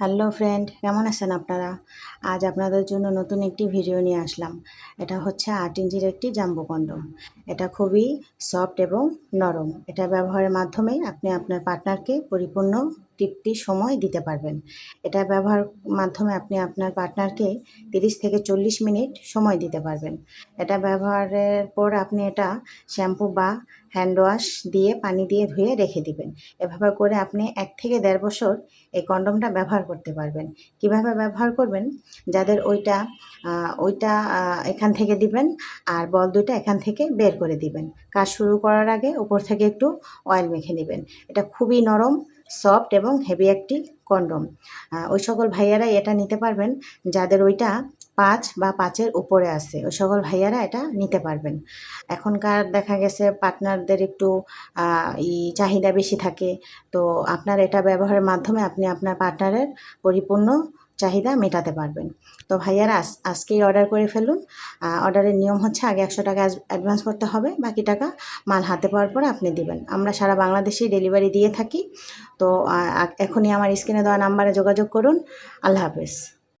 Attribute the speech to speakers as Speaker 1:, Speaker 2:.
Speaker 1: Hello friend, কেমন আছেন আপনারা? আজ আপনাদের জন্য নতুন একটি ভিডিও নিয়ে আসলাম। এটা হচ্ছে আট ইঞ্চির একটি জাম্বু কন্ডম। এটা খুবই সফট এবং নরম। এটা ব্যবহারের মাধ্যমে আপনি আপনার পার্টনারকে পরিপূর্ণ তৃপ্তি সময় দিতে পারবেন। এটা ব্যবহার মাধ্যমে আপনি আপনার পার্টনারকে তিরিশ থেকে চল্লিশ মিনিট সময় দিতে পারবেন। এটা ব্যবহারের পর আপনি এটা শ্যাম্পু বা হ্যান্ড ওয়াশ দিয়ে পানি দিয়ে ধুয়ে রেখে দিবেন। এভাবে করে আপনি এক থেকে দেড় বছর এই কন্ডমটা ব্যবহার করতে পারবেন। কীভাবে ব্যবহার করবেন? যাদের ওইটা ওইটা এখান থেকে দিবেন আর বল দুইটা এখান থেকে বের করে দিবেন। কাজ শুরু করার আগে উপর থেকে একটু অয়েল মেখে নেবেন। এটা খুবই নরম সফট এবং হেভি একটি কন্ডম। ওই সকল ভাইয়ারাই এটা নিতে পারবেন। যাদের ওইটা পাঁচ বা পাঁচের উপরে আছে, ওই সকল ভাইয়ারা এটা নিতে পারবেন। এখনকার দেখা গেছে পার্টনারদের একটু ই চাহিদা বেশি থাকে। তো আপনার এটা ব্যবহারের মাধ্যমে আপনি আপনার পার্টনারের পরিপূর্ণ চাহিদা মেটাতে পারবেন। তো ভাইয়ারা, আজ, আজকেই অর্ডার করে ফেলুন। অর্ডারের নিয়ম হচ্ছে আগে একশো টাকা অ্যাডভান্স করতে হবে, বাকি টাকা মাল হাতে পাওয়ার পরে আপনি দিবেন। আমরা সারা বাংলাদেশেই ডেলিভারি দিয়ে থাকি। তো এখনই আমার স্ক্রিনে দেওয়া নাম্বারে যোগাযোগ করুন। আল্লাহ হাফেজ।